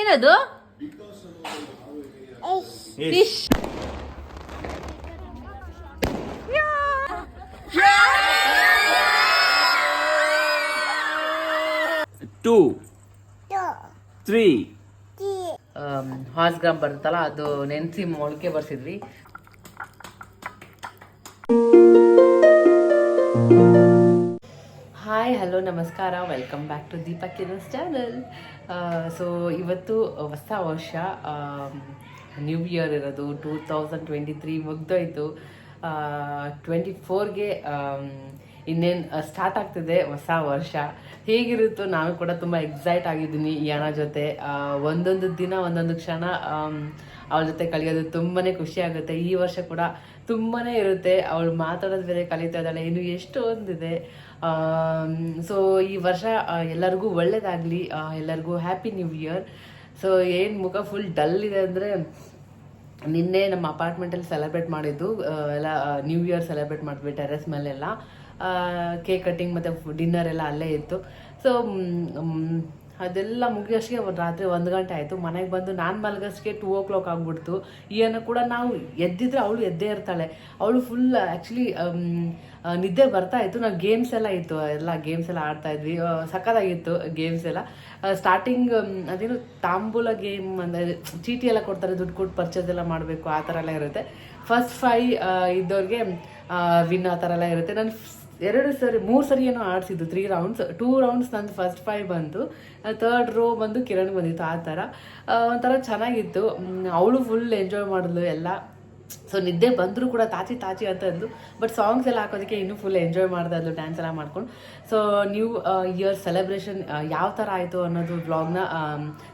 ಏನದು? Fish two three ಹಾಸ್ gram ಬರುತ್ತಲ್ಲ ಅದು ನೆನೆಸಿ ಮೊಳಕೆ ಬರ್ಸಿದ್ವಿ. ಹಲೋ, ನಮಸ್ಕಾರ. Welcome back to Deepak Kiran's channel so ಇವತ್ತು ಹೊಸ ವರ್ಷ ನ್ಯೂ ಇಯರ್ ಇರೋದು ಟೂ ತೌಸಂಡ್ ಟ್ವೆಂಟಿ ತ್ರೀ ಮುಗ್ದೋಯ್ತು ಟ್ವೆಂಟಿ ಫೋರ್ಗೆ ಇನ್ನೇನು ಸ್ಟಾರ್ಟ್ ಆಗ್ತಿದೆ ಹೊಸ ವರ್ಷ. ಹೇಗಿರುತ್ತೋ ನಾನು ಕೂಡ ತುಂಬ ಎಕ್ಸೈಟ್ ಆಗಿದ್ದೀನಿ ಅಣ್ಣ ಜೊತೆ. ಒಂದೊಂದು ದಿನ, ಒಂದೊಂದು ಕ್ಷಣ ಅವಳ ಜೊತೆ ಕಲಿಯೋದು ತುಂಬಾ ಖುಷಿ ಆಗುತ್ತೆ. ಈ ವರ್ಷ ಕೂಡ ತುಂಬಾ ಇರುತ್ತೆ. ಅವಳು ಮಾತಾಡೋದು ಬೇರೆ, ಕಲಿತಾ ಇದ್ದಾಳೆ. ಇನ್ನು ಎಷ್ಟು ಒಂದಿದೆ ಸೊ ಈ ವರ್ಷ ಎಲ್ಲರಿಗೂ ಒಳ್ಳೇದಾಗಲಿ. ಎಲ್ಲರಿಗೂ ಹ್ಯಾಪಿ ನ್ಯೂ ಇಯರ್ ಸೊ ಏನು ಮುಖ ಫುಲ್ ಡಲ್ ಇದೆ ಅಂದರೆ, ನಿನ್ನೆ ನಮ್ಮ ಅಪಾರ್ಟ್ಮೆಂಟಲ್ಲಿ ಸೆಲೆಬ್ರೇಟ್ ಮಾಡಿದ್ದು ಎಲ್ಲ ನ್ಯೂ ಇಯರ್ ಸೆಲೆಬ್ರೇಟ್ ಮಾಡಿದ್ವಿ ಟೆರೆಸ್ ಮೇಲೆಲ್ಲ. ಕೇಕ್ ಕಟ್ಟಿಂಗ್ ಮತ್ತು ಡಿನ್ನರ್ ಎಲ್ಲ ಅಲ್ಲೇ ಇತ್ತು. ಸೊ ಅದೆಲ್ಲ ಮುಗಿಯೋಷ್ಟಿಗೆ ಒಂದು ರಾತ್ರಿ ಒಂದು ಗಂಟೆ ಆಯಿತು. ಮನೆಗೆ ಬಂದು ನಾನು ಮಲಗೋಷ್ಟಿಗೆ ಟೂ ಓ ಕ್ಲಾಕ್ ಆಗ್ಬಿಡ್ತು. ಏನೋ ಕೂಡ ನಾವು ಎದ್ದಿದ್ರೆ ಅವಳು ಎದ್ದೇ ಇರ್ತಾಳೆ. ಅವಳು ಫುಲ್ ಆ್ಯಕ್ಚುಲಿ ನಿದ್ದೆ ಬರ್ತಾ ಇತ್ತು. ನಾವು ಗೇಮ್ಸ್ ಎಲ್ಲ ಇತ್ತು. ಎಲ್ಲ ಗೇಮ್ಸ್ ಎಲ್ಲ ಆಡ್ತಾ ಇದ್ವಿ. ಸಕ್ಕತ್ತಾಗಿತ್ತು ಗೇಮ್ಸ್ ಎಲ್ಲ. ಸ್ಟಾರ್ಟಿಂಗ್ ಅದೇನು ತಾಂಬೂಲ ಗೇಮ್ ಅಂದರೆ ಚೀಟಿ ಎಲ್ಲ ಕೊಡ್ತಾರೆ. ದುಡ್ಡು ಕೊಟ್ಟು ಪರ್ಚೇಸ್ ಎಲ್ಲ ಮಾಡಬೇಕು. ಆ ಥರ ಎಲ್ಲ ಇರುತ್ತೆ. ಫಸ್ಟ್ ಫೈ ಇದ್ದವ್ರಿಗೆ ವಿನ್ ಆ ಥರ ಎಲ್ಲ ಇರುತ್ತೆ. ನಾನು ಎರಡು ಸರಿ, ಮೂರು ಸರಿ ಏನೋ ಆಡಿಸಿದ್ದು ತ್ರೀ ರೌಂಡ್ಸ್ ಟೂ ರೌಂಡ್ಸ್ ನಂದು ಫಸ್ಟ್ ಫೈವ್ ಬಂತು ತರ್ಡ್ ರೋ ಬಂದು ಕಿರಣ್ ಬಂದಿತ್ತು ಆ ಥರ. ಒಂಥರ ಚೆನ್ನಾಗಿತ್ತು. ಅವಳು ಫುಲ್ ಎಂಜಾಯ್ ಮಾಡಿದ್ಲು ಎಲ್ಲ. ಸೊ ನಿದ್ದೆ ಬಂದರೂ ಕೂಡ ತಾಚಿ ತಾಚಿ ಅಂತ ಅಂದು ಬಟ್ ಸಾಂಗ್ಸ್ ಎಲ್ಲ ಹಾಕೋದಕ್ಕೆ ಇನ್ನೂ ಫುಲ್ ಎಂಜಾಯ್ ಮಾಡ್ತಾ ಇದ್ಲು ಡ್ಯಾನ್ಸ್ ಎಲ್ಲ ಮಾಡ್ಕೊಂಡು. ಸೊ ನ್ಯೂ ಇಯರ್ ಸೆಲೆಬ್ರೇಷನ್ ಯಾವ ಥರ ಆಯಿತು ಅನ್ನೋದು ವ್ಲಾಗ್ನ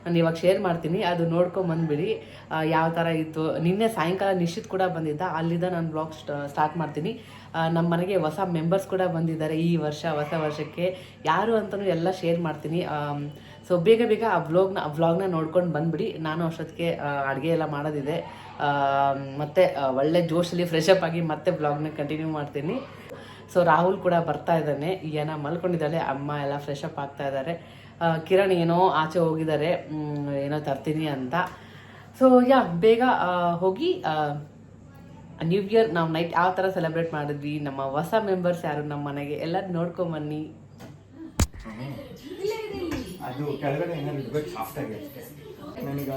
ನಾನು ಇವಾಗ ಶೇರ್ ಮಾಡ್ತೀನಿ. ಅದು ನೋಡ್ಕೊಂಬಂದ್ಬಿಡಿ ಆ, ಯಾವ ಥರ ಇತ್ತು. ನಿನ್ನೆ ಸಾಯಂಕಾಲ ನಿಶ್ಚಿತ್ ಕೂಡ ಬಂದಿದ್ದ. ಅಲ್ಲಿಂದ ನಾನು ಬ್ಲಾಗ್ ಸ್ಟಾರ್ಟ್ ಮಾಡ್ತೀನಿ. ನಮ್ಮ ಮನೆಗೆ ಹೊಸ ಮೆಂಬರ್ಸ್ ಕೂಡ ಬಂದಿದ್ದಾರೆ ಈ ವರ್ಷ ಹೊಸ ವರ್ಷಕ್ಕೆ. ಯಾರು ಅಂತಲೂ ಎಲ್ಲ ಶೇರ್ ಮಾಡ್ತೀನಿ. ಸೊ ಬೇಗ ಬೇಗ ಆ ವ್ಲಾಗ್ನ ಆ ವ್ಲಾಗ್ನ ನೋಡ್ಕೊಂಡು ಬಂದ್ಬಿಡಿ. ನಾನು ಅಷ್ಟೊತ್ತಿಗೆ ಅಡುಗೆ ಎಲ್ಲ ಮಾಡೋದಿದೆ. ಮತ್ತೆ ಒಳ್ಳೆ ಜೋಶಲ್ಲಿ ಫ್ರೆಶ್ ಅಪ್ ಆಗಿ ಮತ್ತೆ ಬ್ಲಾಗ್ನ ಕಂಟಿನ್ಯೂ ಮಾಡ್ತೀನಿ. ಸೊ ರಾಹುಲ್ ಕೂಡ ಬರ್ತಾ ಇದ್ದಾನೆ. ಏನ ಮಲ್ಕೊಂಡಿದ್ದಾಳೆ, ಅಮ್ಮ ಎಲ್ಲ ಫ್ರೆಶ್ ಅಪ್ ಆಗ್ತಾ ಇದ್ದಾರೆ ಕಿರಣ್ ಏನೋ ಆಚೆ ಹೋಗಿದ್ದಾರೆ ಏನೋ ತರ್ತೀನಿ ಅಂತ. ಸೊ ಯಾ, ಬೇಗ ಹೋಗಿ ನ್ಯೂ ಇಯರ್ ನಾವು ನೈಟ್ ಯಾವ ಥರ ಸೆಲೆಬ್ರೇಟ್ ಮಾಡಿದ್ವಿ. ನಮ್ಮ ಹೊಸ ಮೆಂಬರ್ಸ್ ಯಾರು? ನಮ್ಮ ಮನೆಗೆ ಎಲ್ಲ ನೋಡ್ಕೊಂಬನ್ನಿ ಅದು ಕೆಳಗಡೆ ಏನಾದ್ರು ನನಗ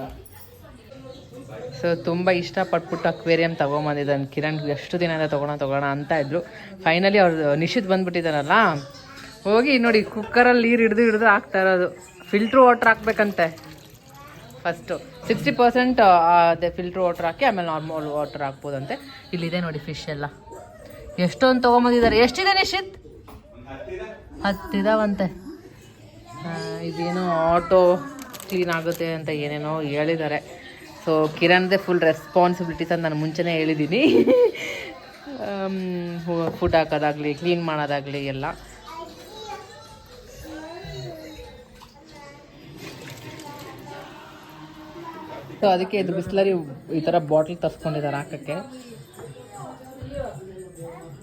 ಸೊ, ತುಂಬ ಇಷ್ಟಪಟ್ಬಿಟ್ಟು ಅಕ್ವೇರಿಯಂ ತೊಗೊಂಬಂದಿದ್ದಾನೆ. ಕಿರಣ್ ಎಷ್ಟು ದಿನ ಅಂತ ತೊಗೊಳೋ ತೊಗೋಣ ಅಂತ ಇದ್ರು. ಫೈನಲಿ ಅವ್ರು ನಿಶ್ಚಿತ್ ಬಂದ್ಬಿಟ್ಟಿದ್ದಾನಲ್ಲ? ಹೋಗಿ ನೋಡಿ ಕುಕ್ಕರಲ್ಲಿ ನೀರು ಹಿಡಿದು ಹಿಡಿದು ಹಾಕ್ತಾ ಇರೋದು. ಫಿಲ್ಟ್ರ್ ವಾಟ್ರ್ ಹಾಕ್ಬೇಕಂತೆ. ಫಸ್ಟು ಸಿಕ್ಸ್ಟಿ ಪರ್ಸೆಂಟ್ ಅದೇ ಫಿಲ್ಟ್ರ್ ವಾಟ್ರ್ ಹಾಕಿ, ಆಮೇಲೆ ನಾರ್ಮಲ್ ವಾಟ್ರ್ ಹಾಕ್ಬೋದಂತೆ. ಇಲ್ಲಿದೆ ನೋಡಿ ಫಿಶ್ ಎಲ್ಲ. ಎಷ್ಟೊಂದು ತೊಗೊಂಬಂದಿದ್ದಾರೆ. ಎಷ್ಟಿದೆ ನಿಶಿತ್? ಹತ್ತಿದಾವಂತೆ. ಇದೇನೋ ಆಟೋ ಕ್ಲೀನ್ ಆಗುತ್ತೆ ಅಂತ ಏನೇನೋ ಹೇಳಿದ್ದಾರೆ. ಸೊ ಕಿರಣ್ದೇ ಫುಲ್ ರೆಸ್ಪಾನ್ಸಿಬಿಲಿಟೀಸ್ ಅಂತ ನಾನು ಮುಂಚೆನೇ ಹೇಳಿದ್ದೀನಿ. ಫುಡ್ ಹಾಕೋದಾಗಲಿ ಕ್ಲೀನ್ ಮಾಡೋದಾಗಲಿ ಎಲ್ಲ. ಸೊ ಅದಕ್ಕೆ ಇದು ಬಿಸ್ಲರಿ ಈ ಥರ ಬಾಟ್ಲ್ ತರಿಸ್ಕೊಂಡಿದ್ದಾರೆ ಹಾಕಕ್ಕೆ.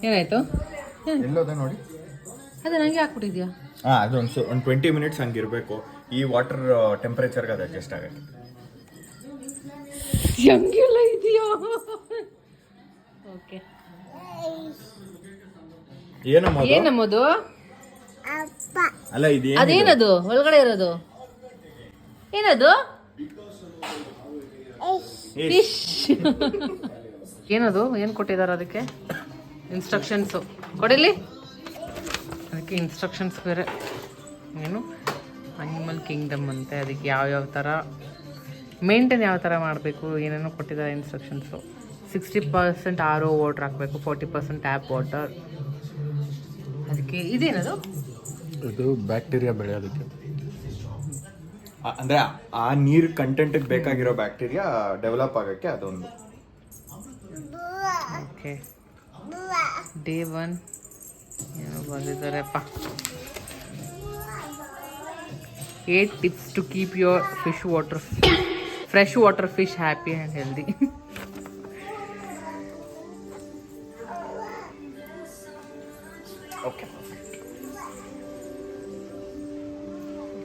ಏನಾಯ್ತು? ನೋಡಿ. ಅದೇ ನನಗೆ ಹಾಕ್ಬಿಟ್ಟಿದ್ಯಾ? ಹಾಂ ಅದೊಂದು ಒಂದು ಟ್ವೆಂಟಿ ಮಿನಿಟ್ಸ್ ಹಂಗಿರ್ಬೇಕು. ಈ ವಾಟರ್ ಟೆಂಪ್ರೇಚರ್ಗೆ ಅದು ಅಡ್ಜಸ್ಟ್ ಆಗುತ್ತೆ. ಹೆಂಗೆಲ್ಲ ಇದೆಯೋ? ಓಕೆ? ಏನಮ್ಮದು ಅಲ್ಲ ಇದು ಅದೇನದು? ಒಳಗಡೆ ಇರೋದು. ಏನದು? ಫಿಶ್. ಏನದು? ಏನು ಕೊಟ್ಟಿದ್ದಾರೆ ಅದಕ್ಕೆ? ಇನ್ಸ್ಟ್ರಕ್ಷನ್ಸು ಕೊಡಿಲಿ? ಅದಕ್ಕೆ ಇನ್ಸ್ಟ್ರಕ್ಷನ್ಸ್ ಬೇರೆ. ಏನು? ಅನಿಮಲ್ ಕಿಂಗ್ಡಮ್ ಅಂತೆ. ಅದಕ್ಕೆ ಯಾವ್ಯಾವ ಥರ ಮೇಂಟೈನ್ ಯಾವ ಥರ ಮಾಡಬೇಕು ಏನೇನೋ ಕೊಟ್ಟಿದ್ದಾರೆ instructions sixty percent R O water ಹಾಕಬೇಕು ಫೋರ್ಟಿ ಪರ್ಸೆಂಟ್ ಟ್ಯಾಪ್ ವಾಟರ್ ಅದಕ್ಕೆ ಇದೇನದು? ಇದು ಬ್ಯಾಕ್ಟೀರಿಯಾ ಬೆಳೆಯೋದಕ್ಕೆ. ಅಂದರೆ ಅಂದ್ರೆ ಆ ನೀರು ಕಂಟೆಂಟಿಗೆ ಬೇಕಾಗಿರೋ ಬ್ಯಾಕ್ಟೀರಿಯಾ ಡೆವಲಪ್ ಆಗೋಕ್ಕೆ ಅದೊಂದು. ಓಕೆ ಡೇ ಒನ್ ಏನೋ ಬಂದಿದ್ದಾರೆಪ್ಪ. Eight tips to keep your fish water fresh water fish happy and healthy okay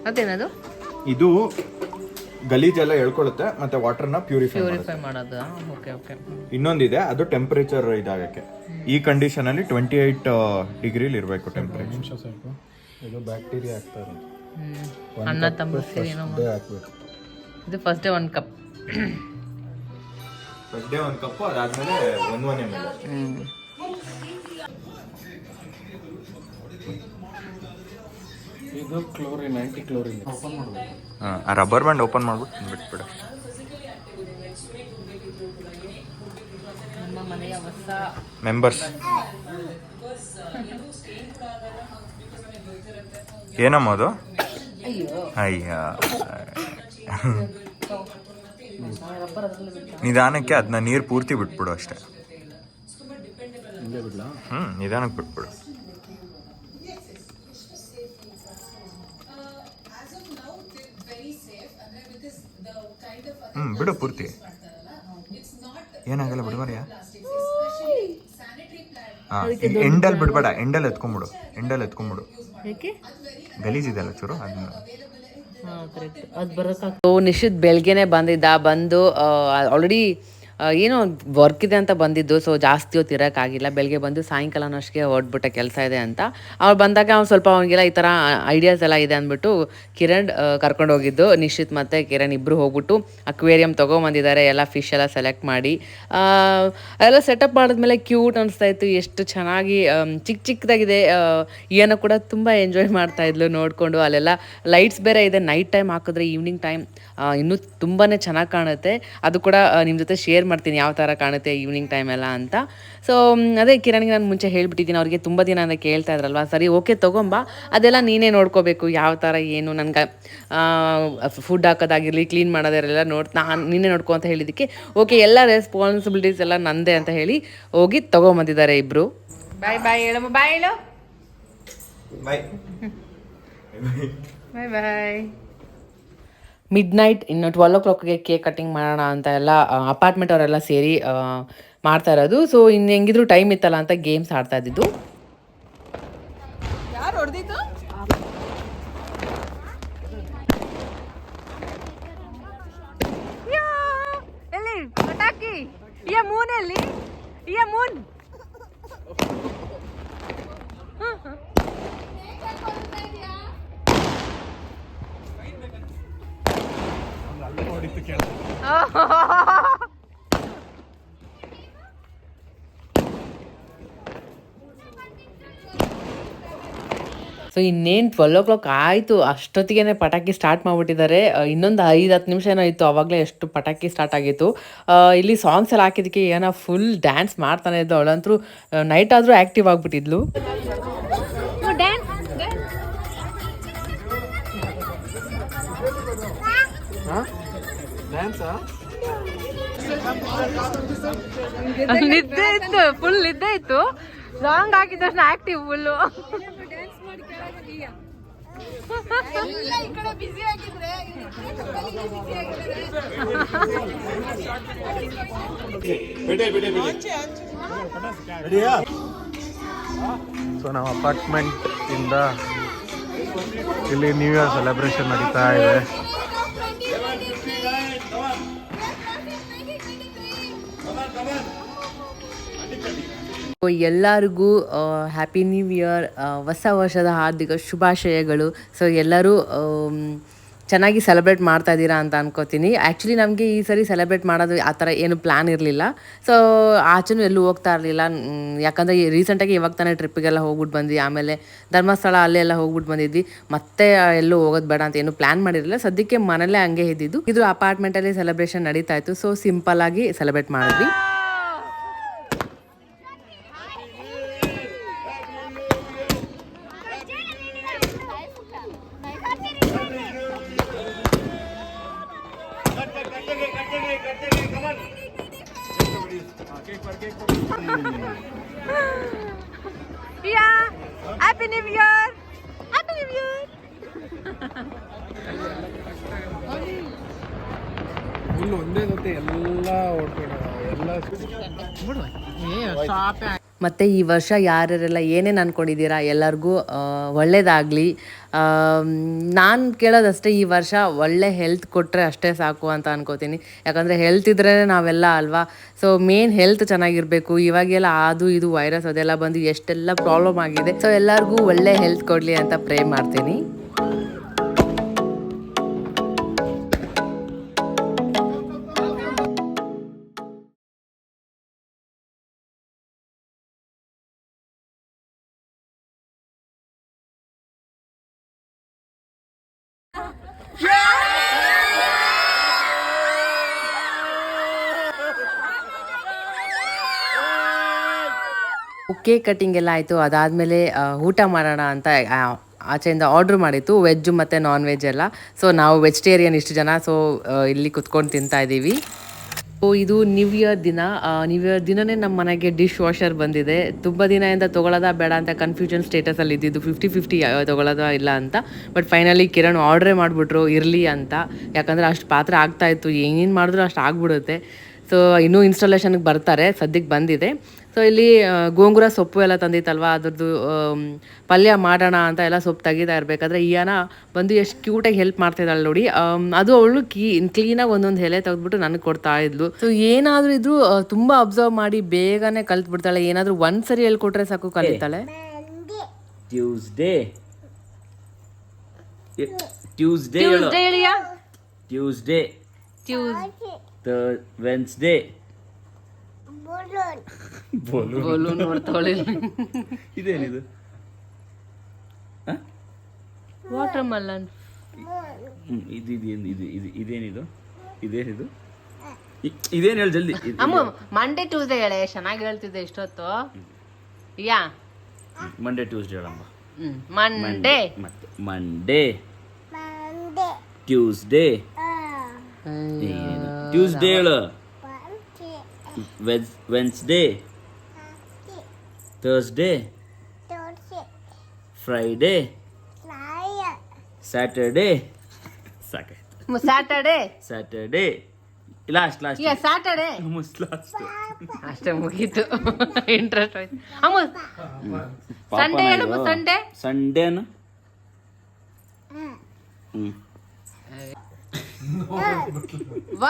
ಅದೇನದು? ಇದು ಗಲೀಜೆಲ್ಲ ಎಳ್ಕೊಳ್ಳುತ್ತೆ ಮತ್ತೆ ವಾಟರ್ನ ಪ್ಯೂರಿಫೈ ಪ್ಯೂರಿಫೈ ಮಾಡೋದು? ಓಕೆ ಓಕೆ ಇನ್ನೊಂದಿದೆ ಅದು ಟೆಂಪರೇಚರ್ ಇದಾಗಕ್ಕೆ ಈ ಕಂಡೀಷನ್ ಅಲ್ಲಿ ಟ್ವೆಂಟಿ ಏಟ್ ಡಿಗ್ರಿಲಿ ಇರಬೇಕು ಟೆಂಪರೇಚರ್ ಇದು ಬ್ಯಾಕ್ಟೀರಿಯಾ ಆಗ್ತಾ ಇರೋದು. ಅನ್ನ ಇದೇ ಹಾಕ್ಬೇಕು ಇದು ಫಸ್ಟ್ ಡೇ ಒಂದು ಕಪ್ ಫಸ್ಟ್ ಡೇ ಒಂದು ಕಪ್ಪು ಅದಾದ್ಮೇಲೆ ಒಂದು ಒನ್ ಎಂ ಎಲ್ ಇದು ಕ್ಲೋರಿನ್ ಆಂಟಿ ಕ್ಲೋರಿನ್ ಓಪನ್ ಮಾಡಬೇಕು ಆ ರಬ್ಬರ್ ಬ್ಯಾಂಡ್ ಓಪನ್ ಮಾಡ್ಬಿಟ್ಟು ಬಿಟ್ಬಿಡ. ಮೆಂಬರ್ಸ್ ಏನಮ್ಮ ಅದು? ಅಯ್ಯೋ. ಅಯ್ಯ ನಿಧಾನಕ್ಕೆ ಅದನ್ನ ನೀರು ಪೂರ್ತಿ ಬಿಟ್ಬಿಡು ಅಷ್ಟೇ. ಹ್ಞೂ ನಿಧಾನಕ್ಕೆ ಬಿಟ್ಬಿಡು. ಹ್ಮ್ ಬಿಡು ಪೂರ್ತಿ. ಏನಾಗಲ್ಲ ಬಿಡ್ಬಾರ್ಯಾ ಹಾಂ ಎಂಡಲ್ ಬಿಡ್ಬೇಡ ಎಂಡಲ್ ಎತ್ಕೊಂಬಿಡು ಎಂಡಲ್ ಎತ್ಕೊಂಬಿಡು. ಏಕೆ ಗಲೀಜಿದೆಲ್ಲ ಚೂರು ಅದನ್ನ. ಅದು ಬರೋಕ್ಕಾಗ ನಿಶಿತ್ ಬೆಳಗ್ಗೆನೆ ಬಂದಿದ್ದ ಬಂದು ಆಲ್ರೆಡಿ ಏನೋ ವರ್ಕ್ ಇದೆ ಅಂತ ಬಂದಿದ್ದು ಸೊ ಜಾಸ್ತಿ ಹೊತ್ತು ಇರೋಕ್ಕಾಗಿಲ್ಲ ಬೆಳಗ್ಗೆ ಬಂದು ಸಾಯಂಕಾಲನೂ ಅಷ್ಟೇ ಹೊರಟ್ಬಿಟ್ಟೆ ಕೆಲಸ ಇದೆ ಅಂತ. ಅವ್ರು ಬಂದಾಗ ಅವ್ನು ಸ್ವಲ್ಪ ಅವನಿಗೆಲ್ಲ ಈ ಥರ ಐಡಿಯಾಸ್ ಎಲ್ಲ ಇದೆ ಅಂದ್ಬಿಟ್ಟು ಕಿರಣ್ ಕರ್ಕೊಂಡು ಹೋಗಿದ್ದು. ನಿಶ್ಚಿತ್ ಮತ್ತು ಕಿರಣ್ ಇಬ್ಬರು ಹೋಗ್ಬಿಟ್ಟು ಅಕ್ವೇರಿಯಂ ತೊಗೊಂಬಂದಿದ್ದಾರೆ. ಎಲ್ಲ ಫಿಶ್ ಎಲ್ಲ ಸೆಲೆಕ್ಟ್ ಮಾಡಿ. ಎಲ್ಲ ಸೆಟಪ್ ಮಾಡಿದ್ಮೇಲೆ ಕ್ಯೂಟ್ ಅನಿಸ್ತಾ ಇತ್ತು. ಎಷ್ಟು ಚೆನ್ನಾಗಿ ಚಿಕ್ಕ ಚಿಕ್ಕದಾಗಿದೆ ಏನೋ ಕೂಡ ತುಂಬ ಎಂಜಾಯ್ ಮಾಡ್ತಾ ಇದ್ಲು ನೋಡಿಕೊಂಡು. ಅಲ್ಲೆಲ್ಲ ಲೈಟ್ಸ್ ಬೇರೆ ಇದೆ. ನೈಟ್ ಟೈಮ್ ಹಾಕಿದ್ರೆ ಈವ್ನಿಂಗ್ ಟೈಮ್ ಇನ್ನೂ ತುಂಬಾ ಚೆನ್ನಾಗಿ ಕಾಣುತ್ತೆ. ಅದು ಕೂಡ ನಿಮ್ಮ ಜೊತೆ ಶೇರ್ ಮಾಡ್ತೀನಿ ಯಾವ ಥರ ಕಾಣುತ್ತೆ ಈವ್ನಿಂಗ್ ಟೈಮೆಲ್ಲ ಎಲ್ಲ ಅಂತ. ಸೊ ಅದೇ ಕಿರಣ್ಗೆ ನಾನು ಮುಂಚೆ ಹೇಳಿಬಿಟ್ಟಿದ್ದೀನಿ ಅವ್ರಿಗೆ ತುಂಬ ದಿನ ಅಂತ ಕೇಳ್ತಾ ಇದ್ರಲ್ವಾ? ಸರಿ ಓಕೆ ತೊಗೊಂಬ. ಅದೆಲ್ಲ ನೀನೇ ನೋಡ್ಕೋಬೇಕು ಯಾವ ಥರ ಏನು. ನನಗೆ ಫುಡ್ ಹಾಕೋದಾಗಿರಲಿ ಕ್ಲೀನ್ ಮಾಡೋದಾರೆಲ್ಲ ನೋಡ್ ನಾನು ನೀನೇ ನೋಡ್ಕೊ ಅಂತ ಹೇಳಿದ್ದಕ್ಕೆ. ಓಕೆ ಎಲ್ಲ ರೆಸ್ಪಾನ್ಸಿಬಿಲಿಟೀಸ್ ಎಲ್ಲ ನಂದೇ ಅಂತ ಹೇಳಿ ಹೋಗಿ ತೊಗೊಂಬಂದಿದ್ದಾರೆ ಇಬ್ಬರು ಬಾಯ್ ಬಾಯ್ ಹೇಳಮ್ಮ ಬಾಯ್ ಹೇಳು. Bye bye bye midnight ಇನ್ನು ಟ್ವೆಲ್ ಓ ಕ್ಲಾಕ್ಗೆ ಕೇಕ್ ಕಟ್ಟಿಂಗ್ ಮಾಡೋಣ ಅಂತ ಎಲ್ಲ ಅಪಾರ್ಟ್ಮೆಂಟ್ ಅವರೆಲ್ಲ ಸೇರಿ ಮಾಡ್ತಾ ಇರೋದು. ಸೊ ಇನ್ನು ಹೆಂಗಿದ್ರು ಟೈಮ್ ಇತ್ತಲ್ಲ ಅಂತ ಗೇಮ್ಸ್ ಆಡ್ತಾ ಇದ್ದಿದ್ದು. ಎಲ್ಲಿ? ಪಟಾಕಿ? ಈ ಮೂನ್? ಈ ಮೂನ್ ಸೊ ಇನ್ನೇನು ಟ್ವೆಲ್ ಓ ಕ್ಲಾಕ್ ಆಯಿತು. ಅಷ್ಟೊತ್ತಿಗೆ ಪಟಾಕಿ ಸ್ಟಾರ್ಟ್ ಮಾಡಿಬಿಟ್ಟಿದ್ದಾರೆ. ಇನ್ನೊಂದು ಐದು ಹತ್ತು ನಿಮಿಷ ಏನೋ ಇತ್ತು. ಅವಾಗಲೇ ಎಷ್ಟು ಪಟಾಕಿ ಸ್ಟಾರ್ಟ್ ಆಗಿತ್ತು. ಇಲ್ಲಿ ಸಾಂಗ್ಸ್ ಎಲ್ಲ ಹಾಕಿದ್ದಕ್ಕೆ ಏನೋ ಫುಲ್ ಡ್ಯಾನ್ಸ್ ಮಾಡ್ತಾನೆ ಇದ್ದು ಅವಳಂತೂ ನೈಟ್ ಆದರೂ ಆ್ಯಕ್ಟಿವ್ ಆಗಿಬಿಟ್ಟಿದ್ಲು. ನಿದ್ದೆ ಇತ್ತು ಫುಲ್ ನಿದ್ದೆ ಇತ್ತು. ಲಾಂಗ್ ಹಾಕಿದ ತಕ್ಷಣ ಆಕ್ಟಿವ್ ಫುಲ್ಲು ಸೊ ನಾವು ಅಪಾರ್ಟ್ಮೆಂಟ್ ಇಂದ ಇಲ್ಲಿ ನ್ಯೂ ಇಯರ್ ಸೆಲೆಬ್ರೇಷನ್ ನಡೀತಾ ಇದೆ. ಎಲ್ಲರಿಗೂ ಹ್ಯಾಪಿ ನ್ಯೂ ಇಯರ್ ಹೊಸ ವರ್ಷದ ಹಾರ್ದಿಕ ಶುಭಾಶಯಗಳು. ಸೊ ಎಲ್ಲರೂ ಚೆನ್ನಾಗಿ ಸೆಲೆಬ್ರೇಟ್ ಮಾಡ್ತಾ ಇದ್ದೀರಾ ಅಂತ ಅನ್ಕೋತೀನಿ. ಆ್ಯಕ್ಚುಲಿ ನಮಗೆ ಈ ಸರಿ ಸೆಲೆಬ್ರೇಟ್ ಮಾಡೋದು ಆ ಥರ ಏನು ಪ್ಲ್ಯಾನ್ ಇರಲಿಲ್ಲ. ಸೊ ಆಚೆನೂ ಎಲ್ಲೂ ಹೋಗ್ತಾ ಇರಲಿಲ್ಲ. ಯಾಕಂದರೆ ರೀಸೆಂಟಾಗಿ ಇವಾಗ ತಾನೇ ಟ್ರಿಪ್ಪಿಗೆಲ್ಲ ಹೋಗ್ಬಿಟ್ಟು ಬಂದ್ವಿ. ಆಮೇಲೆ ಧರ್ಮಸ್ಥಳ ಅಲ್ಲೇ ಎಲ್ಲ ಹೋಗ್ಬಿಟ್ಟು ಬಂದಿದ್ವಿ. ಮತ್ತೆ ಎಲ್ಲೂ ಹೋಗೋದು ಬೇಡ ಅಂತ ಏನು ಪ್ಲ್ಯಾನ್ ಮಾಡಿರಲಿಲ್ಲ. ಸದ್ಯಕ್ಕೆ ಮನೇಲೇ ಹಂಗೆ ಇದ್ದಿದ್ದು. ಇದು ಅಪಾರ್ಟ್ಮೆಂಟಲ್ಲಿ ಸೆಲೆಬ್ರೇಷನ್ ನಡೀತಾ ಇತ್ತು. ಸೊ ಸಿಂಪಲ್ ಆಗಿ ಸೆಲೆಬ್ರೇಟ್ ಮಾಡಿದ್ವಿ. Yeah, Happy New Year! Happy New Year! Full ಒಂದೇ ಜೊತೆ ಎಲ್ಲ ಓಡ್ಬೇಡ ಎಲ್ಲ ಮತ್ತು ಈ ವರ್ಷ ಯಾರ್ಯಾರೆಲ್ಲ ಏನೇನು ಅಂದ್ಕೊಂಡಿದ್ದೀರಾ ಎಲ್ಲರಿಗೂ ಒಳ್ಳೇದಾಗಲಿ. ನಾನು ಕೇಳೋದಷ್ಟೇ ಈ ವರ್ಷ ಒಳ್ಳೆ ಹೆಲ್ತ್ ಕೊಟ್ಟರೆ ಅಷ್ಟೇ ಸಾಕು ಅಂತ ಅನ್ಕೋತೀನಿ. ಯಾಕಂದರೆ ಹೆಲ್ತ್ ಇದ್ರೇ ನಾವೆಲ್ಲ ಅಲ್ವಾ? ಸೊ ಮೇನ್ ಹೆಲ್ತ್ ಚೆನ್ನಾಗಿರಬೇಕು. ಇವಾಗೆಲ್ಲ ಅದು, ಇದು ವೈರಸ್ ಅದೆಲ್ಲ ಬಂದು ಎಷ್ಟೆಲ್ಲ ಪ್ರಾಬ್ಲಮ್ ಆಗಿದೆ. ಸೊ ಎಲ್ಲರಿಗೂ ಒಳ್ಳೆ ಹೆಲ್ತ್ ಕೊಡಲಿ ಅಂತ ಪ್ರೇ ಮಾಡ್ತೀನಿ. ಕೇಕ್ ಕಟ್ಟಿಂಗ್ ಎಲ್ಲ ಆಯಿತು. ಅದಾದಮೇಲೆ ಊಟ ಮಾಡೋಣ ಅಂತ ಆಚೆಯಿಂದ ಆರ್ಡ್ರ್ ಮಾಡಿತ್ತು ವೆಜ್ ಮತ್ತು ನಾನ್ ವೆಜ್ ಎಲ್ಲ. ಸೊ ನಾವು ವೆಜಿಟೇರಿಯನ್ ಇಷ್ಟು ಜನ. ಸೊ ಇಲ್ಲಿ ಕುತ್ಕೊಂಡು ತಿಂತಾ ಇದ್ದೀವಿ. ಸೊ ಇದು ನ್ಯೂ ಇಯರ್ ದಿನ. ನ್ಯೂ ಇಯರ್ ದಿನನೇ ನಮ್ಮ ಮನೆಗೆ ಡಿಶ್ ವಾಷರ್ ಬಂದಿದೆ. ತುಂಬ ದಿನದಿಂದ ತೊಗೊಳೋದಾ ಬೇಡ ಅಂತ ಕನ್ಫ್ಯೂಷನ್ ಸ್ಟೇಟಸಲ್ಲಿ ಇದ್ದಿದ್ದು. ಫಿಫ್ಟಿ ಫಿಫ್ಟಿ ತೊಗೊಳೋದಾ ಇಲ್ಲ ಅಂತ. ಬಟ್ ಫೈನಲಿ ಕಿರಣ್ ಆರ್ಡ್ರೇ ಮಾಡಿಬಿಟ್ರು, ಇರಲಿ ಅಂತ. ಯಾಕಂದರೆ ಅಷ್ಟು ಪಾತ್ರ ಆಗ್ತಾಯಿತ್ತು ಏನೇನು ಮಾಡಿದ್ರು ಅಷ್ಟು ಆಗ್ಬಿಡುತ್ತೆ. ಸೊ ಇನ್ನೂ ಇನ್ಸ್ಟಾಲೇಷನ್ಗೆ ಬರ್ತಾರೆ. ಸದ್ಯಕ್ಕೆ ಬಂದಿದೆ. ಸೊ ಇಲ್ಲಿ ಗೋಂಗುರ ಸೊಪ್ಪು ಎಲ್ಲ ತಂದಿತ್ತಲ್ವ? ಅದ್ರದ್ದು ಪಲ್ಯ ಮಾಡೋಣ ಅಂತ ಎಲ್ಲ ಸೊಪ್ಪು ತೆಗಿತಾ ಇರಬೇಕಾದ್ರೆ ಈಯಾನ ಬಂದು ಎಷ್ಟು ಕ್ಯೂಟಾಗಿ ಹೆಲ್ಪ್ ಮಾಡ್ತಿದ್ದಾಳೆ ನೋಡಿ. ಅದು ಅವಳು ಕೀ ಕ್ಲೀನಾಗಿ ಒಂದೊಂದು ಎಲೆ ತೆಗೆದ್ಬಿಟ್ಟು ನನಗೆ ಕೊಡ್ತಾ ಇದ್ಲು. ಸೊ ಏನಾದರೂ ಇದ್ರು ತುಂಬ ಅಬ್ಸರ್ವ್ ಮಾಡಿ ಬೇಗನೆ ಕಲ್ತ್ಬಿಡ್ತಾಳೆ. ಏನಾದರೂ ಒಂದು ಸರಿ ಹೇಳ್ಕೊಟ್ರೆ ಸಾಕು ಕಲಿತಾಳೆ. Tuesday Tuesday Tuesday Tuesday Wednesday ಬೋಲು ನೋಡ್ತಾಳೆ ಇದೇನಿದು? ವಾಟರ್ ಮಲ್ಲನ್ ಇದು ಇದೇನು ಇದು ಇದು ಇದೇನಿದು? ಇದೇನಿದು? ಇದೇನು ಹೇಳಿ ಜಲ್ದಿ? ಅಮ್ಮ ಮಂಡೇ ಟ್ಯೂಸ್ಡೇ ಹೇಳೆ ಚೆನ್ನಾಗಿ ಹೇಳ್ತಿದ್ದೆ ಇಷ್ಟೊತ್ತು. ಯಾ ಮಂಡೇ ಟ್ಯೂಸ್ಡೇ ಹೇಳಮ್ಮ. ಮಂಡೇ ಮತ್ತೆ ಮಂಡೇ ಟ್ಯೂಸ್ಡೇ ಟ್ಯೂಸ್ಡೇ ಹೇಳು. ವೆಜ್ ವೆನ್ಸ್ಡೇ ಥರ್ಸ್ಡೇ ಫ್ರೈಡೇ ಸ್ಯಾಟರ್ಡೇ ಸಾಕಾಯ್ತು Saturday Saturday last last yeah Saturday last ಅಷ್ಟೇ ಮುಗೀತು. ಇಂಟ್ರೆಸ್ಟ್ ಆಯ್ತು ಅಮ್ಮ Sunday Sunday ಸಂಡೇನು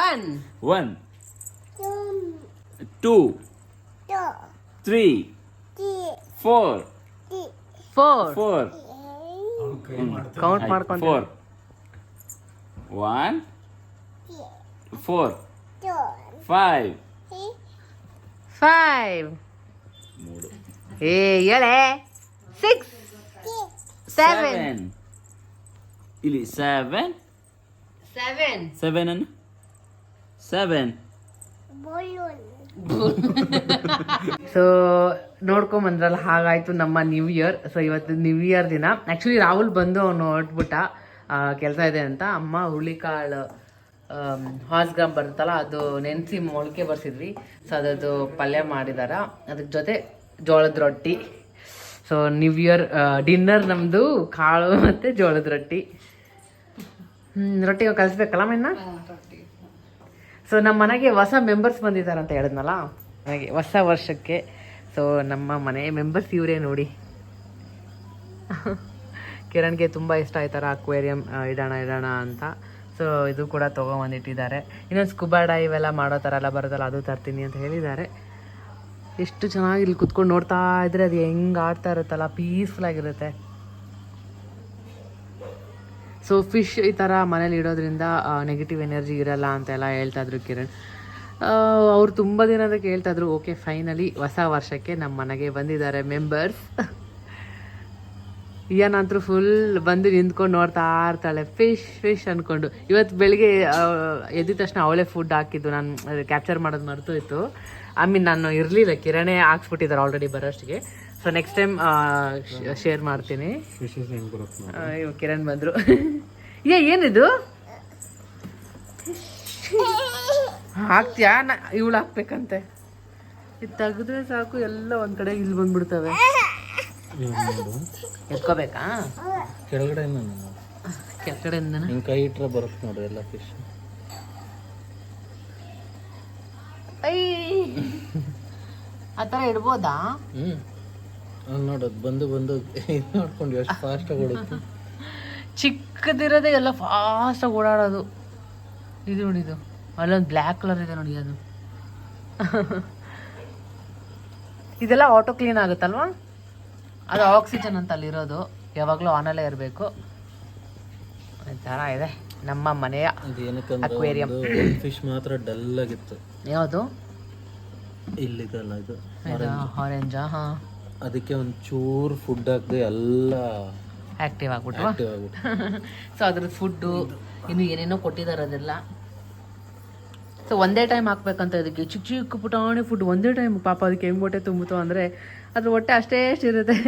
one one two three four four. Four count ಮಾಡ್ಕೊಂತ four one four five five. ಮೂರು. ಏ ಹೇಳೆ ಸಿಕ್ಸ್. ಸೆವೆನ್. ಸೆವೆನ್. ಇಲ್ಲಿ ಸೆವೆನ್. ಸೆವೆನ್. ಸೆವೆನ್ ಅನ್ನು? ಸೆವೆನ್. ಸೊ ನೋಡ್ಕೊಂಬಂದ್ರಲ್ಲ ಹಾಗಾಯ್ತು ನಮ್ಮ ನ್ಯೂ ಇಯರ್ ಸೊ ಇವತ್ತು ನ್ಯೂ ಇಯರ್ ದಿನ. ಆಕ್ಚುಲಿ ರಾಹುಲ್ ಬಂದು ಅವನು ಹೊರಟ್ಬಿಟ್ಟ ಕೆಲಸ ಇದೆ ಅಂತ. ಅಮ್ಮ ಹುರುಳಿಕಾಳು ಹಾಸ್ ಗ್ರಾಮ್ ಬರುತ್ತಲ್ಲ, ಅದು ನೆನೆಸಿ ಮೊಳಕೆ ಬರ್ಸಿದ್ವಿ. ಸೊ ಅದದು ಪಲ್ಯ ಮಾಡಿದಾರ. ಅದ್ರ ಜೊತೆ ಜೋಳದ ರೊಟ್ಟಿ. ಸೊ ನ್ಯೂ ಇಯರ್ ಡಿನ್ನರ್ ನಮ್ಮದು ಕಾಳು ಮತ್ತು ಜೋಳದ ರೊಟ್ಟಿ. ರೊಟ್ಟಿಗೆ ರೊಟ್ಟಿ ಕಲಿಸ್ಬೇಕಲ್ಲ ಮೆನ್ನ ಸೊ ನಮ್ಮ ಮನೆಗೆ ಹೊಸ ಮೆಂಬರ್ಸ್ ಬಂದಿದ್ದಾರೆ ಅಂತ ಹೇಳಿದ್ನಲ್ಲ? ನನಗೆ ಹೊಸ ವರ್ಷಕ್ಕೆ. ಸೊ ನಮ್ಮ ಮನೆ ಮೆಂಬರ್ಸ್ ಇವರೇ ನೋಡಿ. ಕಿರಣ್ಗೆ ತುಂಬ ಇಷ್ಟ ಆಯ್ತಾರ ಅಕ್ವೇರಿಯಂ ಇಡೋಣ ಇಡೋಣ ಅಂತ. ಸೊ ಇದು ಕೂಡ ತೊಗೊಂಬಂದಿಟ್ಟಿದ್ದಾರೆ. ಇನ್ನೊಂದು ಸ್ಕೂಬಾ ಡೈವ್ ಎಲ್ಲ ಮಾಡೋ ಥರ ಎಲ್ಲ ಬರೋದಲ್ಲ ಅದು ತರ್ತೀನಿ ಅಂತ ಹೇಳಿದ್ದಾರೆ. ಎಷ್ಟು ಚೆನ್ನಾಗಿ ಇಲ್ಲಿ ಕುತ್ಕೊಂಡು ನೋಡ್ತಾ ಇದ್ರೆ ಅದು ಹೆಂಗೆ ಆಡ್ತಾ ಇರುತ್ತಲ್ಲ ಪೀಸ್ಫುಲ್ ಆಗಿರುತ್ತೆ. ಸೊ ಫಿಶ್ ಈ ಥರ ಮನೇಲಿ ಇಡೋದ್ರಿಂದ ನೆಗೆಟಿವ್ ಎನರ್ಜಿ ಇರಲ್ಲ ಅಂತೆಲ್ಲ ಹೇಳ್ತಾ ಇದ್ರು ಕಿರಣ್ ಅವ್ರು ತುಂಬ ದಿನದ ಕೇಳ್ತಾ ಇದ್ರು ಓಕೆ ಫೈನಲಿ ಹೊಸ ವರ್ಷಕ್ಕೆ ನಮ್ಮ ಮನೆಗೆ ಬಂದಿದ್ದಾರೆ ಮೆಂಬರ್ಸ್ ಏನಂತರೂ ಫುಲ್ ಬಂದು ನಿಂತ್ಕೊಂಡು ನೋಡ್ತಾ ಇರ್ತಾಳೆ. ಫಿಶ್ ಫಿಶ್ ಅಂದ್ಕೊಂಡು ಇವತ್ತು ಬೆಳಿಗ್ಗೆ ಎದ್ದ ತಕ್ಷಣ ಅವಳೇ ಫುಡ್ ಹಾಕಿದ್ದು. ನಾನು ಕ್ಯಾಪ್ಚರ್ ಮಾಡೋದು ಮರ್ತೋಯ್ತು. ಐ ಮೀನ್ ನಾನು ಇರಲಿಲ್ಲ. ಕಿರಣೇ ಹಾಕ್ಸ್ಬಿಟ್ಟಿದ್ದಾರೆ ಆಲ್ರೆಡಿ ಬರೋಷ್ಟಿಗೆ. ಸೊ ನೆಕ್ಸ್ಟ್ ಟೈಮ್ ಶೇರ್ ಮಾಡ್ತೀನಿ. ಅಯ್ಯೋ ಇವ್ ಕಿರಣ್ ಬಂದರು. ಏ ಏನಿದು? ಹಾಕ್ತೀಯಾ? ನಾ ಇವಳು ಹಾಕ್ಬೇಕಂತೆ. ಇದು ತೆಗೆದ್ರೆ ಸಾಕು ಎಲ್ಲ ಒಂದ್ ಕಡೆ ಇಲ್ಲಿ ಬಂದ್ಬಿಡ್ತವೆ? ಎತ್ಕೋಬೇಕಾ? ಕೆಳಗಡೆ ಕೆಳಗಡೆಯಿಂದ ಕೈ ಇಟ್ರೆ ಬರುತ್ತೆ ನೋಡಿ ಎಲ್ಲ ಫಿಶ್ ಆ ಥರ ಇಡ್ಬೋದಾ? ಹ್ಞೂ ನೋಡೋದು ಬಂದು ಬಂದು ನೋಡ್ಕೊಂಡು ಎಷ್ಟು ಫಾಸ್ಟಾಗಿ ಓಡುತ್ತೆ. ಚಿಕ್ಕದಿರೋದೇ ಎಲ್ಲ ಫಾಸ್ಟಾಗಿ ಓಡಾಡೋದು. ಇದು ನೋಡಿ ಇದು. ಅಲ್ಲೊಂದು ಬ್ಲ್ಯಾಕ್ ಕಲರ್ ಇದೆ ನೋಡಿ ಅದು. ಇದೆಲ್ಲ ಆಟೋ ಕ್ಲೀನ್ ಆಗುತ್ತಲ್ವಾ? ಅದು ಆಕ್ಸಿಜನ್ ಅಂತ ಅಲ್ಲಿರೋದು ಯಾವಾಗಲೂ ಆನಲ್ಲೇ ಇರಬೇಕು. ಇದೆ. ನಮ್ಮ ಮನೆಯ ಅಕ್ವೇರಿಯಂ ಫಿಶ್ ಮಾತ್ರ ಡಲ್ ಆಗಿತ್ತು. ಯಾವುದು? ಇಲ್ಲಿ ಇದು? ಆರೆಂಜಾ ಹಾಂ. ಅದಕ್ಕೆ ಒಂಚೂರು ಫುಡ್ ಹಾಕಿದೆ ಎಲ್ಲ ಆ್ಯಕ್ಟಿವ್ ಆಗ್ಬಿಟ್ವಾ? ಆಕ್ಟಿವ್ ಆಗ್ಬಿಟ್ಟು ಸೊ ಅದ್ರದ್ದು ಫುಡ್ಡು ಇನ್ನು ಏನೇನೋ ಕೊಟ್ಟಿದ್ದಾರೆ ಅದೆಲ್ಲ. ಸೊ ಒಂದೇ ಟೈಮ್ ಹಾಕ್ಬೇಕಂತ ಇದಕ್ಕೆ. ಚಿಕ್ಕ ಚಿಕ್ಕ ಪುಟಾಣಿ ಫುಡ್ ಒಂದೇ ಟೈಮ್ ಪಾಪ ಅದಕ್ಕೆ ಹೆಂಗ್ ಹೊಟ್ಟೆ ತುಂಬಿತು ಅಂದರೆ ಅದ್ರ ಹೊಟ್ಟೆ ಅಷ್ಟೇ ಇರುತ್ತೆ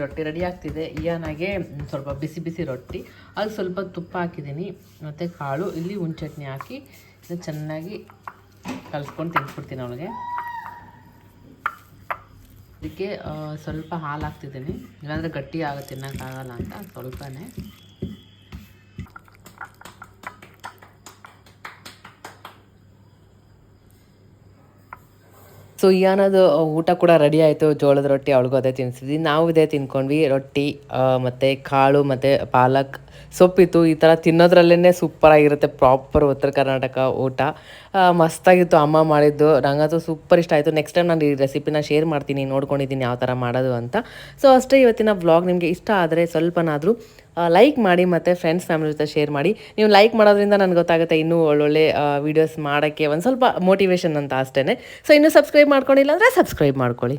ರೊಟ್ಟಿ ರೆಡಿ ಆಗ್ತಿದೆ. ಇಯಾನಾಗೆ ಸ್ವಲ್ಪ ಬಿಸಿ ಬಿಸಿ ರೊಟ್ಟಿ. ಅದು ಸ್ವಲ್ಪ ತುಪ್ಪ ಹಾಕಿದ್ದೀನಿ. ಮತ್ತು ಕಾಳು ಇಲ್ಲಿ ಹುಣ್ ಚಟ್ನಿ ಹಾಕಿ ಚೆನ್ನಾಗಿ ಕಲಿಸ್ಕೊಂಡು ತಿನ್ಸ್ಬಿಡ್ತೀನಿ ಅವಳಿಗೆ. ಇದಕ್ಕೆ ಆ, ಸ್ವಲ್ಪ ಹಾಲು ಹಾಕ್ತಿದ್ದೀನಿ ಇಲ್ಲಾಂದರೆ ಗಟ್ಟಿ ಆಗುತ್ತೆ ತಿನ್ನೋಕ್ಕಾಗಲ್ಲ ಅಂತ ಸ್ವಲ್ಪನೇ. ಸೊ ಇಯಾನದು ಊಟ ಕೂಡ ರೆಡಿ ಆಯಿತು. ಜೋಳದ ರೊಟ್ಟಿ ಅವಳಿಗೂ ಅದೇ ತಿನ್ನಿಸಿದ್ವಿ ನಾವು ಇದೇ ತಿನ್ಕೊಂಡ್ವಿ. ರೊಟ್ಟಿ ಮತ್ತು ಕಾಳು, ಮತ್ತು ಪಾಲಕ್ ಸೊಪ್ಪಿತ್ತು ಈ ಥರ ತಿನ್ನೋದ್ರಲ್ಲೇ ಸೂಪರಾಗಿರುತ್ತೆ ಪ್ರಾಪರ್ ಉತ್ತರ ಕರ್ನಾಟಕ ಊಟ. ಮಸ್ತಾಗಿತ್ತು. ಅಮ್ಮ ಮಾಡಿದ್ದು. ನಂಗಂತೂ ಸೂಪರ್ ಇಷ್ಟ ಆಯಿತು. ನೆಕ್ಸ್ಟ್ ಟೈಮ್ ನಾನು ಈ ರೆಸಿಪಿನ ಶೇರ್ ಮಾಡ್ತೀನಿ. ನೋಡ್ಕೊಂಡಿದ್ದೀನಿ ಯಾವ ಥರ ಮಾಡೋದು ಅಂತ. ಸೊ ಅಷ್ಟೇ ಇವತ್ತಿನ ಬ್ಲಾಗ್ ನಿಮಗೆ ಇಷ್ಟ ಆದರೆ ಸ್ವಲ್ಪನಾದರೂ ಲೈಕ್ ಮಾಡಿ ಮತ್ತು ಫ್ರೆಂಡ್ಸ್ ಫ್ಯಾಮಿಲಿ ಜೊತೆ ಶೇರ್ ಮಾಡಿ. ನೀವು ಲೈಕ್ ಮಾಡೋದ್ರಿಂದ ನನಗೆ ಗೊತ್ತಾಗುತ್ತೆ ಇನ್ನೂ ಒಳ್ಳೊಳ್ಳೆ ವೀಡಿಯೋಸ್ ಮಾಡೋಕ್ಕೆ ಒಂದು ಸ್ವಲ್ಪ ಮೋಟಿವೇಶನ್ ಅಂತ ಅಷ್ಟೇ ಸೊ ಇನ್ನೂ ಸಬ್ಸ್ಕ್ರೈಬ್ ಮಾಡ್ಕೊಂಡಿಲ್ಲ ಅಂದರೆ ಸಬ್ಸ್ಕ್ರೈಬ್ ಮಾಡ್ಕೊಳ್ಳಿ.